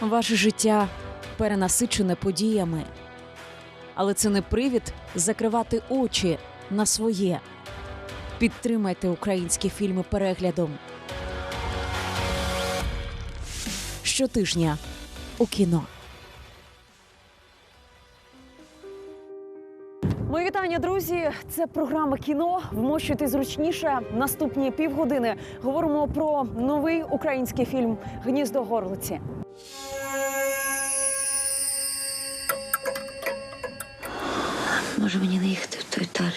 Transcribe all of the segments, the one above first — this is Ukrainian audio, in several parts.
Ваше життя перенасичене подіями, але це не привід закривати очі на своє. Підтримайте українські фільми переглядом. Щотижня у кіно. Мої вітання, друзі. Це програма кіно. Вмощуйте зручніше. Наступні півгодини говоримо про новий український фільм Гніздо горлиці. Може мені не їхати в ту Італію?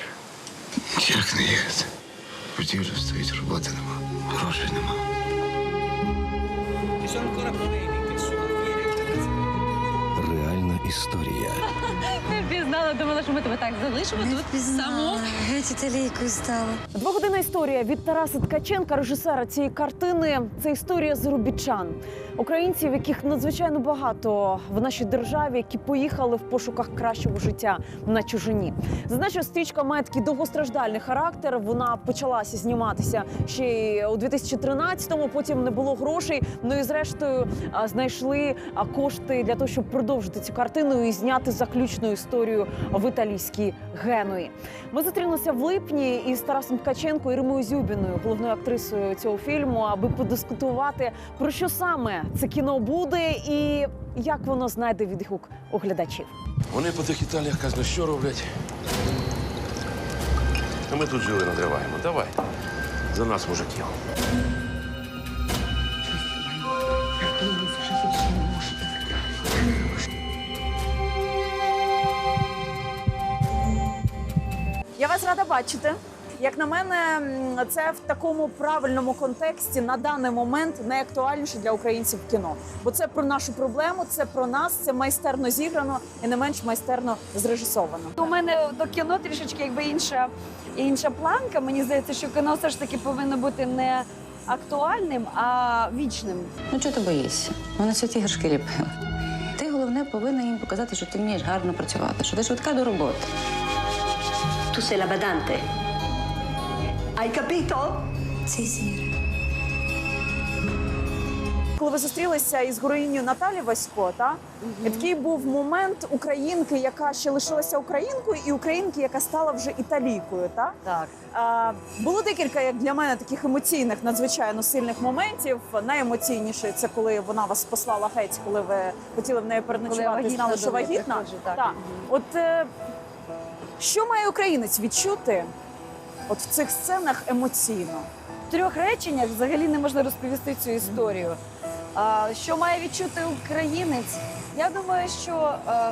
Як не їхати? Будівля стоїть, роботи нема, грошей нема. Історія. Пізнала, думала, що ми тебе так залишимо тут саму. Геть італійкою стала. Двогодинна історія від Тараса Ткаченка, режисера цієї картини. Це історія заробітчан, українців, яких надзвичайно багато в нашій державі, які поїхали в пошуках кращого життя на чужині. Зазначу, стрічка має такий довгостраждальний характер. Вона почалася зніматися ще й у 2013-му, Потім не було грошей. Ну і зрештою знайшли кошти для того, щоб продовжити цю картину і зняти заключну історію в італійській Генуї. Ми зустрілися в липні із Тарасом Ткаченко і Римою Зюбіною, головною актрисою цього фільму, аби подискутувати про що саме це кіно буде і як воно знайде відгук у глядачів. Вони по тих Італіях казно що роблять. А ми тут жили надриваємо. Давай. За нас, мужиків. Я вас рада бачити. Як на мене, це в такому правильному контексті на даний момент найактуальніше для українців кіно. Бо це про нашу проблему, це про нас, це майстерно зіграно і не менш майстерно зрежисовано. У мене до кіно трішечки якби інша, інша планка. Мені здається, що кіно все ж таки повинно бути не актуальним, а вічним. Ну чого ти боїшся? Вони святі гіршки ліпили. Ти головне повинна їм показати, що ти вмієш гарно працювати, що ти швидка до роботи. Tu sei la badante. Hai capito? Сі, сіре. Коли ви зустрілися із героїнею Наталі Васько, та і такий був момент українки, яка ще лишилася українкою, і українки, яка стала вже італійкою. Та Так. А, було декілька, як для мене, таких емоційних, надзвичайно сильних моментів. Найемоційніший це коли вона вас послала геть, коли ви хотіли в неї переночувати, Коли знали, вагітна що вагітна. так. Так. От е, що має українець відчути от в цих сценах емоційно? В трьох реченнях взагалі не можна розповісти цю історію. А, що має відчути українець? Я думаю, що е,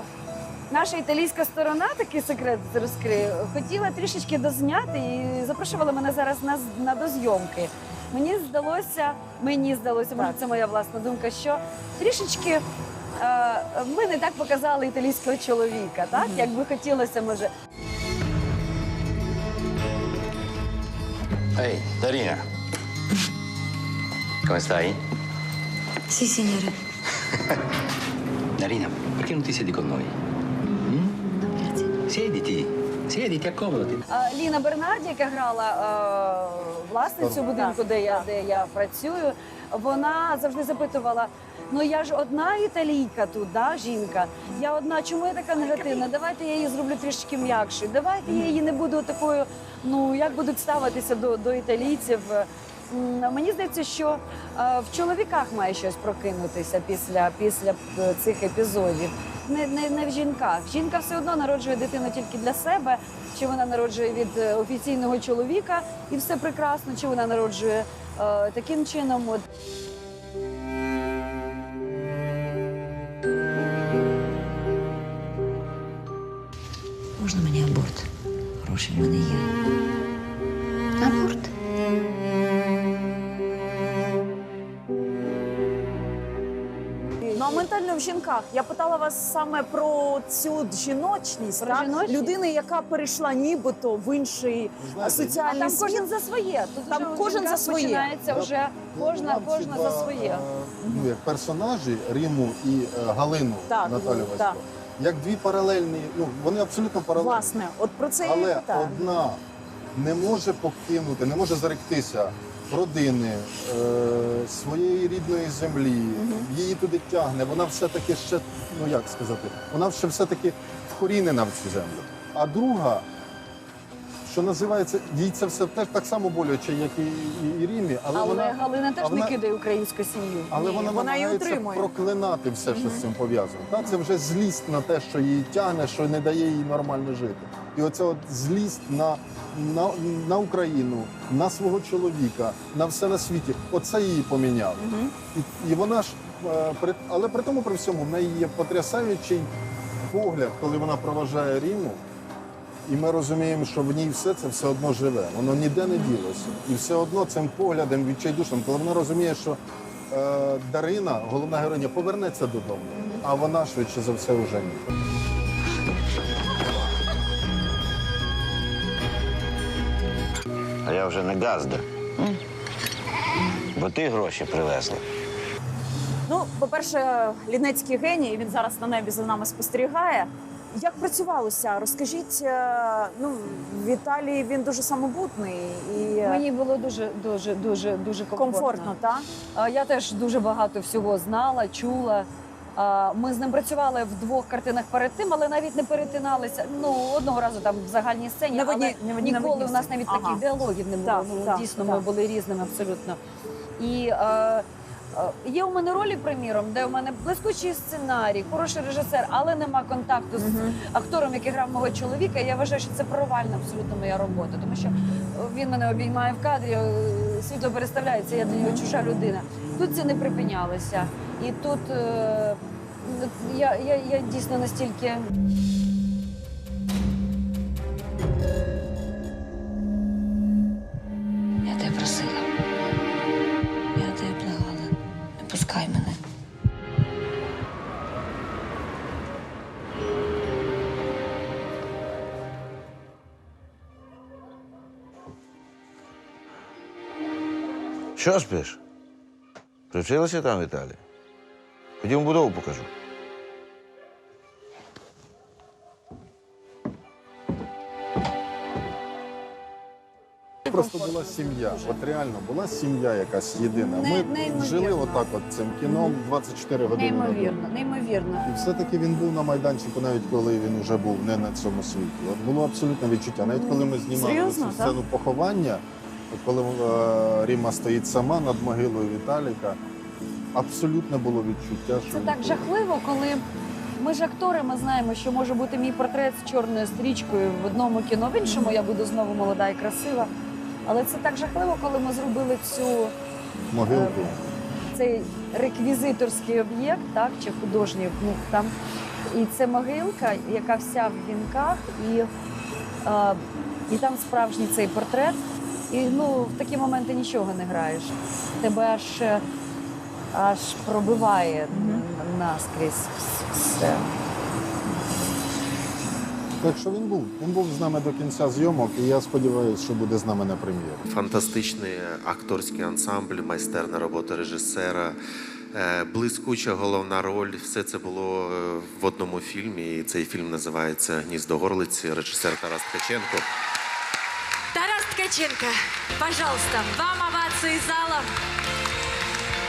наша італійська сторона такий секрет розкриє. Хотіла трішечки дозняти і запрошувала мене зараз на, на дозйомки. Мені здалося, мені здалося, може, це моя власна думка, що трішечки. Е, Ми не так показали італійського чоловіка, так як би хотілося, може. Ehi, Darina. Come stai? Сі, сіньоре. Darina, perché non ti siedi con noi? Mm? Siediti, siediti, accomodati. А, Ліна Бернарді, яка грала е, власницю будинку, де я, де я працюю, вона завжди запитувала: ну я ж одна італійка тут, да, жінка. Я одна, чому я така негативна? Давайте я її зроблю трішки м'якшою. Давайте я її не буду такою. Ну як будуть ставитися до, до італійців. Мені здається, що е, в чоловіках має щось прокинутися після, після е, цих епізодів. Не, не, не в жінках. Жінка все одно народжує дитину тільки для себе, чи вона народжує від е, офіційного чоловіка, і все прекрасно, чи вона народжує таким чином. От. Можна мені аборт? Гроші в мене є. Аборт? В жінках. Я питала вас саме про цю жіночність, Про так? жіночність? людини, яка перейшла нібито в інший а, А соціальний там світ. кожен за своє. Тут Там вже у кожен жінках за своє. починається вже кожна, кожна за своє. Ну, як персонажі Риму і е, Галину Так, Наталю так. Як дві паралельні, ну вони абсолютно паралельні. Власне, от про це я і Але питаю. одна не може покинути, не може заректися родини, е, своєї рідної землі. Її туди тягне. Вона все-таки ще, ну як сказати, вона ще все-таки вкорінена в цю землю. А друга, що називається, їй це все теж так само боляче, як і, і, і Рімі, але, Але вона. Галина теж вона- не кидає українську сім'ю. Але Ні, вона, вона її намагається утримує. проклинати все, що з цим пов'язано. Та це вже злість на те, що її тягне, що не дає їй нормально жити. І оце от злість на, на, на Україну, на свого чоловіка, на все на світі. Оце її поміняло. І, і вона ж, е, при, але при тому при всьому в неї є потрясаючий погляд, коли вона проважає Ріму. І ми розуміємо, що в ній все це все одно живе. Воно ніде не ділося. І все одно цим поглядом відчайдушним, коли вона розуміє, що е, Дарина, головна героїня, повернеться додому, а вона швидше за все вже ні. А я вже не газда. Бо ти гроші привезла. Ну, по-перше, Лінецький геній, він зараз на небі за нами спостерігає. Як працювалося? Розкажіть, е, ну, в Італії він дуже самобутний і е, Мені було дуже дуже дуже дуже комфортно. комфортно, так? Я теж дуже багато всього знала, чула. Ми з ним працювали в двох картинах перед тим, але навіть не перетиналися. Ну одного разу там в загальній сцені, але ніколи у нас навіть Ага. таких діалогів не було. Так, ну так, дійсно, так. ми були різними абсолютно. І е, є у мене ролі, приміром, де у мене блискучий сценарій, хороший режисер, але нема контакту з актором, який грав мого чоловіка. Я вважаю, що це провальна абсолютно моя робота, тому що він мене обіймає в кадрі, е, світло переставляється, я для нього чужа людина. Тут це не припинялося. І тут е, я, я, я дійсно настільки. Що спиш? Привчилася там в Італії? Ходімо будову покажу. Просто була сім'я. От реально була сім'я якась єдина. Не- Ми неймовірно. жили отак, от цим кіном 24 години. на добу. Неймовірно, неймовірно. І все-таки він був на майданчику, навіть коли він вже був не на цьому світі. От було абсолютне відчуття. Навіть коли ми знімали Серйозно, цю сцену поховання, коли е, Ріма стоїть сама над могилою Віталіка, абсолютне було відчуття, що Це так жахливо, коли ми ж актори, ми знаємо, що може бути мій портрет з чорною стрічкою в одному кіно, в іншому я буду знову молода і красива. Але це так жахливо, коли ми зробили цю могилку. цей реквізиторський об'єкт, так чи художній ну, там. І це могилка, яка вся в вінках, і, е, і там справжній цей портрет. І ну, в такі моменти нічого не граєш. Тебе аж, е, аж пробиває наскрізь все. Так що він був. Він був з нами до кінця зйомок, і я сподіваюся, що буде з нами на прем'єрі. Фантастичний акторський ансамбль, майстерна робота режисера, е, блискуча головна роль. Все це було е, в одному фільмі. І цей фільм називається Гніздо горлиці, режисер Тарас Ткаченко. Ткаченко, пожалуйста, вам овации зала.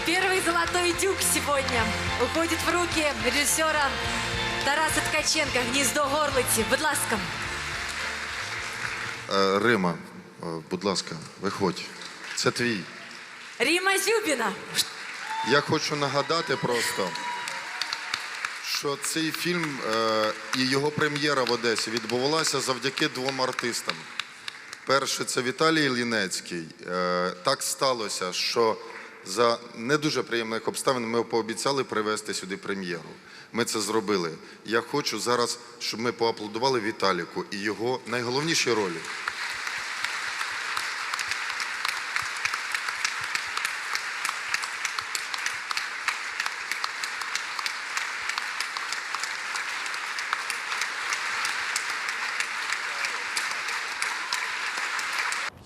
Первый золотой дюк сегодня уходит в руки режиссера Тараса Ткаченко «Гніздо горлиці». Будь ласка. Е, Рима, е, будь ласка, виходь. Це твій. Рима Зюбіна. Я хочу нагадати просто, що цей фільм е, і його прем'єра в Одесі відбувалася завдяки двом артистам. Перший це Віталій Лінецький. Е, так сталося, що за не дуже приємних обставин ми пообіцяли привезти сюди прем'єру. Ми це зробили. Я хочу зараз, щоб ми поаплодували Віталіку і його найголовнішій ролі.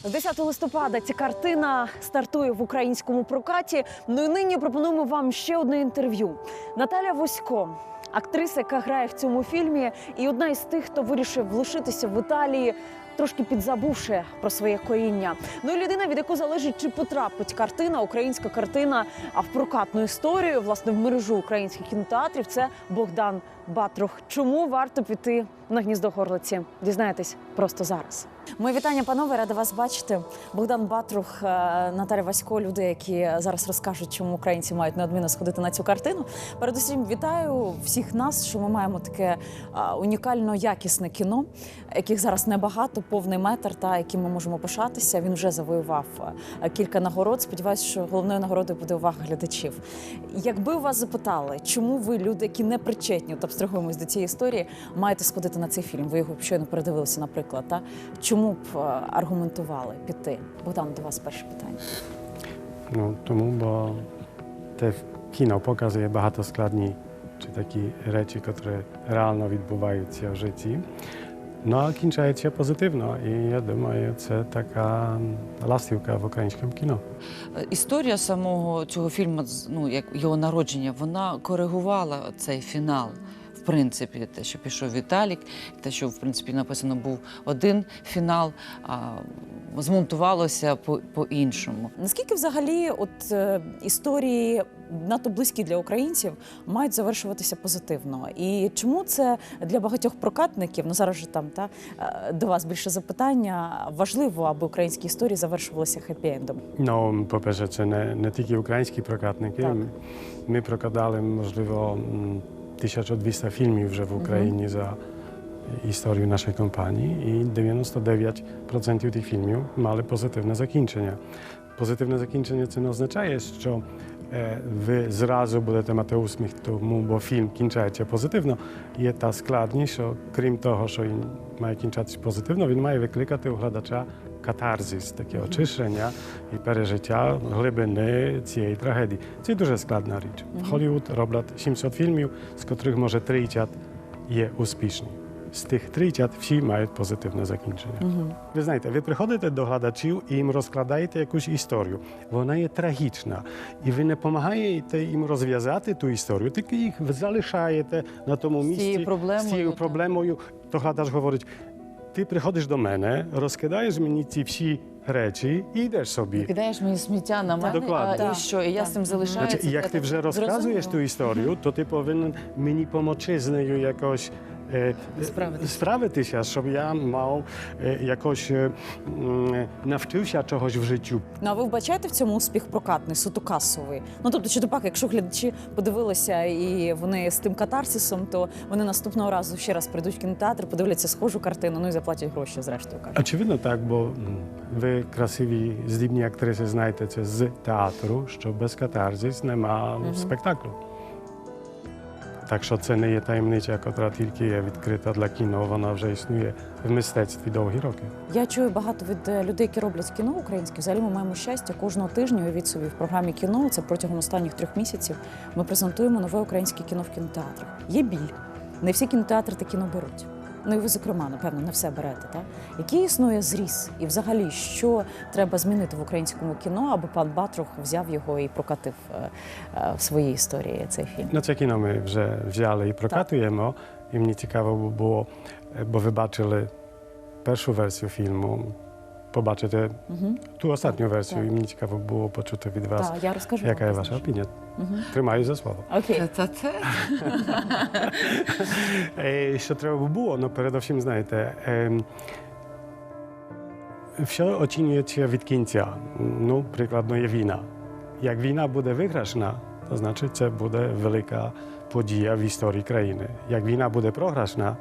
10 листопада ця картина стартує в українському прокаті. Ну і нині пропонуємо вам ще одне інтерв'ю. Наталя Восько, актриса, яка грає в цьому фільмі, і одна із тих, хто вирішив лишитися в Італії трошки підзабувши про своє коріння. Ну і людина, від якої залежить, чи потрапить картина, українська картина, а в прокатну історію, власне, в мережу українських кінотеатрів, це Богдан Батрух. Чому варто піти на гніздо горлиці? Дізнаєтесь просто зараз. Мої вітання, панове, рада вас бачити. Богдан Батрух, е, Наталя Васько, люди, які зараз розкажуть, чому українці мають неодмінно сходити на цю картину. Передусім, вітаю всіх нас, що ми маємо таке унікально якісне кіно, яких зараз небагато, повний метр, та яким ми можемо пишатися. Він вже завоював е, кілька нагород. Сподіваюся, що головною нагородою буде увага глядачів. Якби вас запитали, чому ви, люди, які не причетні, от абстрагуємось до цієї історії, маєте сходити на цей фільм? Ви його щойно передивилися, наприклад. Та чому б е, аргументували піти? Богдан, до вас перше питання. No, тому, бо те кіно показує багато складні чи такі речі, які реально відбуваються в житті. Ну, а кінчається позитивно. І я думаю, це така ластівка в українському кіно. Е, Історія самого цього фільму, з- ну як його народження, вона коригувала цей фінал. В принципі, те, що пішов Віталік, те, що в принципі написано був один фінал, а змонтувалося по- по-іншому. Наскільки взагалі от е, історії надто близькі для українців мають завершуватися позитивно? І чому це для багатьох прокатників? Ну зараз же там та е, до вас більше запитання. Важливо, аби українські історії завершувалися хеппі-ендом. Ну, по-перше, це не, не тільки українські прокатники. Так. Ми прокладали, можливо, 1200 фільмів вже в Україні за історію нашої компанії, і 99% тих фільмів мали позитивне закінчення. Позитивне закінчення це не означає, що е, ви зразу будете мати усміх, тому бо фільм кінчається позитивно. Є та складність, що крім того, що він має кінчатися позитивно, він має викликати у глядача катарзис, таке очищення і пережиття глибини цієї трагедії. Це дуже складна річ. В Холлівуд роблять 700 фільмів, з котрих може 30 є успішні. З тих 30 всі мають позитивне закінчення. Ви знаєте, ви приходите до глядачів і їм розкладаєте якусь історію. Вона є трагічна, і ви не допомагаєте їм розв'язати ту історію, тільки їх залишаєте на тому З місці цією проблемою, з цією проблемою. То глядач говорить: ти приходиш до мене, розкидаєш мені ці всі речі і йдеш собі. Кидаєш мені сміття на мене, Докладно. а, і що? І я з цим залишаюся. Значить, як ти вже розказуєш ту історію, то ти повинен мені помочи з нею якось. Е, Справитися. справитися, щоб я мав е, якось е, навчився чогось в життю. Ну а ви вбачаєте в цьому успіх прокатний, суто касовий? Ну тобто, чи допак, якщо глядачі подивилися і вони з тим катарсисом, то вони наступного разу ще раз прийдуть в кінотеатр, подивляться схожу картину, ну і заплатять гроші, зрештою кажуть. Очевидно так, бо ви красиві, здібні актриси знаєте це з театру, що без катарзис нема спектаклю. Так що це не є таємниця, яка тільки є відкрита для кіно, вона вже існує в мистецтві довгі роки. Я чую багато від е, людей, які роблять кіно українське. Взагалі ми маємо щастя кожного тижня Від собі в програмі кіно. Це протягом останніх трьох місяців. Ми презентуємо нове українське кіно в кінотеатрах. Є біль. Не всі кінотеатри та кіно беруть. Ну і ви, зокрема, напевно, не все берете. Так? Який існує зріс? І взагалі, що треба змінити в українському кіно, аби пан Батрух взяв його і прокатив е, е, в своїй історії цей фільм? На це кіно ми вже взяли і прокатуємо. І мені цікаво було, е, бо ви бачили першу версію фільму, побачите Угу. ту останню версію, так. і мені цікаво було почути від вас, Так, я розкажу. яка є ваша опінія. Тримаю за слово. Окей. Та це Е, Що треба би було, ну передусім, знаєте, ем, все оцінюється від кінця. Ну, прикладно є війна. Як війна буде виграшна, то значить це буде велика подія в історії країни. Як війна буде програшна,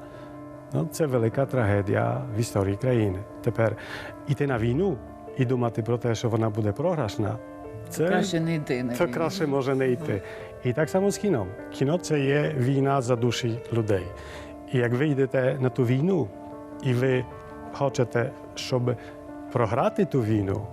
ну, це велика трагедія в історії країни. Тепер іти на війну і думати про те, що вона буде програшна, це краще не йти на то війну. краще може не йти. І так само з кіном. Кіно це є війна за душі людей. І як ви йдете на ту війну, і ви хочете, щоб програти ту війну,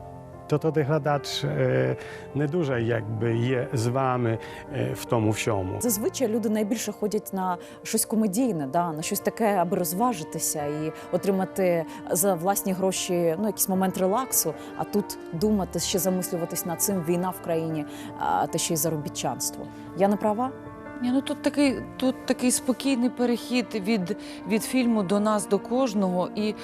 то тоді глядач е, не дуже якби є з вами е, в тому всьому. Зазвичай люди найбільше ходять на щось комедійне, да, на щось таке, аби розважитися і отримати за власні гроші ну, якийсь момент релаксу. А тут думати, ще замислюватись над цим, війна в країні, а та ще й заробітчанство. Я не права? Ні, ну тут такий, тут такий спокійний перехід від, від фільму до нас, до кожного. І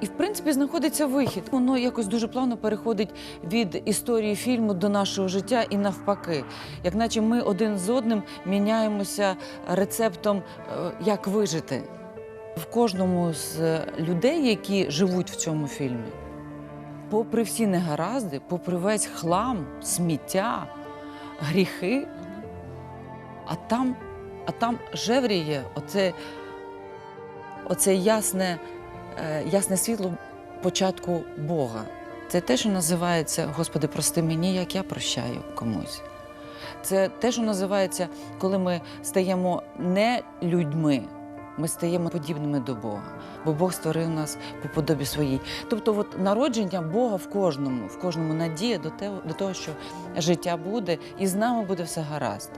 і в принципі знаходиться вихід. Воно якось дуже плавно переходить від історії фільму до нашого життя і навпаки, як наче ми один з одним міняємося рецептом, е, як вижити. В кожному з людей, які живуть в цьому фільмі, попри всі негаразди, попри весь хлам, сміття, гріхи, а там, а там жевріє оце, оце ясне, ясне світло початку Бога. Це те, що називається Господи, прости мені, як я прощаю комусь. Це те, що називається, коли ми стаємо не людьми, ми стаємо подібними до Бога, бо Бог створив нас по подобі своїй. Тобто, от народження Бога в кожному, в кожному надія до того, до того, що життя буде, і з нами буде все гаразд.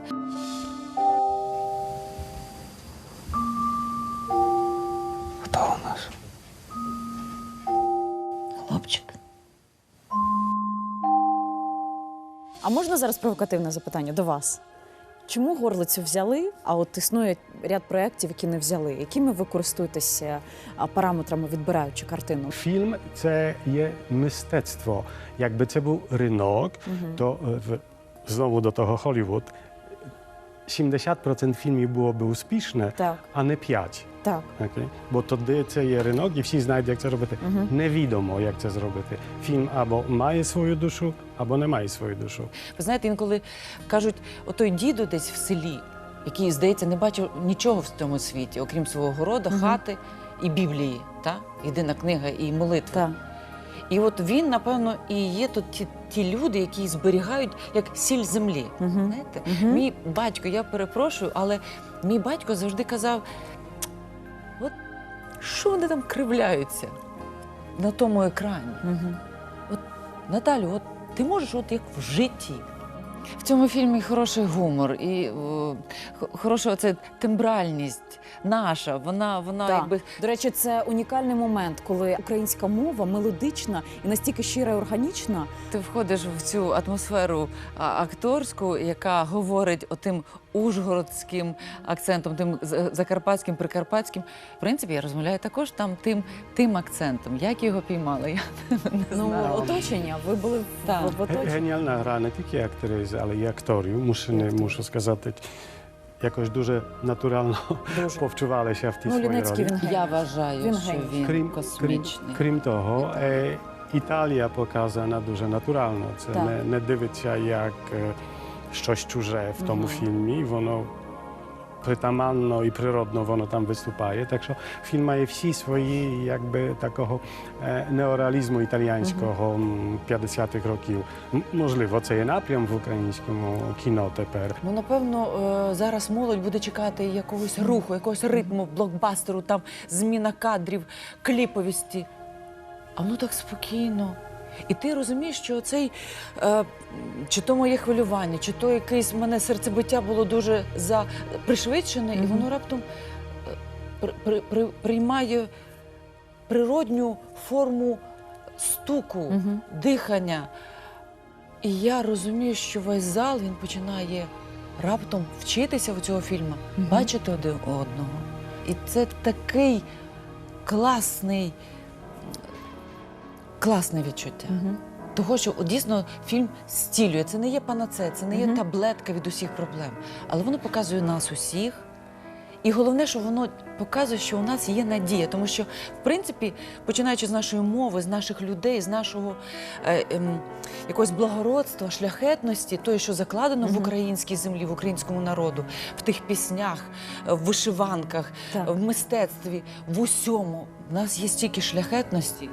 А можна зараз провокативне запитання до вас? Чому горлицю взяли, а от існує ряд проєктів, які не взяли? Якими ви користуєтеся параметрами, відбираючи картину? Фільм це є мистецтво. Якби це був ринок, то е, знову до того Холлівуд. 70% фільмів було б успішне, Так, а не 5. Так. Окей? Бо тоді це є ринок і всі знають, як це робити. Невідомо, як це зробити. Фільм або має свою душу, або не має свою душу. Ви знаєте, інколи кажуть, отой дідо десь в селі, який, здається, не бачив нічого в цьому світі, окрім свого города, хати і Біблії, та? єдина книга і молитва. Так. І от він, напевно, і є тут ті, ті люди, які зберігають як сіль землі. Мгм. Знаєте, Мгм. мій батько, я перепрошую, але мій батько завжди казав: що вони там кривляються на тому екрані? Угу. Наталю, от ти можеш, от як в житті. В цьому фільмі хороший гумор і о, хороша оце тембральність наша. Вона, вона Так. якби До речі, це унікальний момент, коли українська мова мелодична і настільки щира і органічна. ти входиш в цю атмосферу акторську, яка говорить отим ужгородським акцентом, тим з- закарпатським, прикарпатським. В принципі, я розмовляю також там тим, тим акцентом. Як його піймали, я не Ну, знаю. оточення. Ви були Так. в, оточенні. Геніальна гра не тільки акторів, але й акторів. Мушу, не, мушу сказати, якось дуже натурально Дуже. повчувалися в тій Ну, своїй Лінецький ролі. він Я вважаю, Він що він Крім, крім, космічний. крім того, е, Італія показана дуже натурально. Це Так. не, не дивиться як е, щось чуже в тому фільмі. Воно притаманно і природно воно там виступає. Так що фільм має всі свої, якби такого е, неореалізму італіянського м, 50-х років. М, Можливо, це є напрям в українському кіно тепер. Ну, напевно, е, зараз молодь буде чекати якогось руху, якогось ритму, блокбастеру, там зміна кадрів, кліповісті. А воно так спокійно. І ти розумієш, що цей е, чи то моє хвилювання, чи то якесь в мене серцебиття було дуже за пришвидшене, і воно раптом е, при, при, при, приймає природню форму стуку, дихання. І я розумію, що весь зал він починає раптом вчитися у цього фільму, бачити один одного. І це такий класний, класне відчуття. Того, що от, дійсно фільм стілює. Це не є панаце, це не є таблетка від усіх проблем. Але воно показує нас усіх. І головне, що воно показує, що у нас є надія, тому що, в принципі, починаючи з нашої мови, з наших людей, з нашого е, ем, якогось благородства, шляхетності, тої, що закладено в українській землі, в українському народу, в тих піснях, е, в вишиванках, Так. в мистецтві, в усьому. У нас є стільки шляхетності.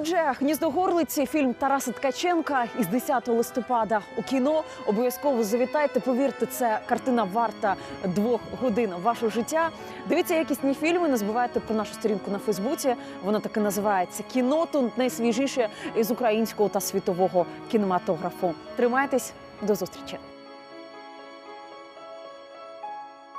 Отже, гніздо горлиці, фільм Тараса Ткаченка із 10 листопада у кіно. Обов'язково завітайте. Повірте, це картина варта двох годин вашого життя. Дивіться якісні фільми. Не забувайте про нашу сторінку на Фейсбуці. Вона таки називається Кіно. Тут найсвіжіше із українського та світового кінематографу. Тримайтесь до зустрічі.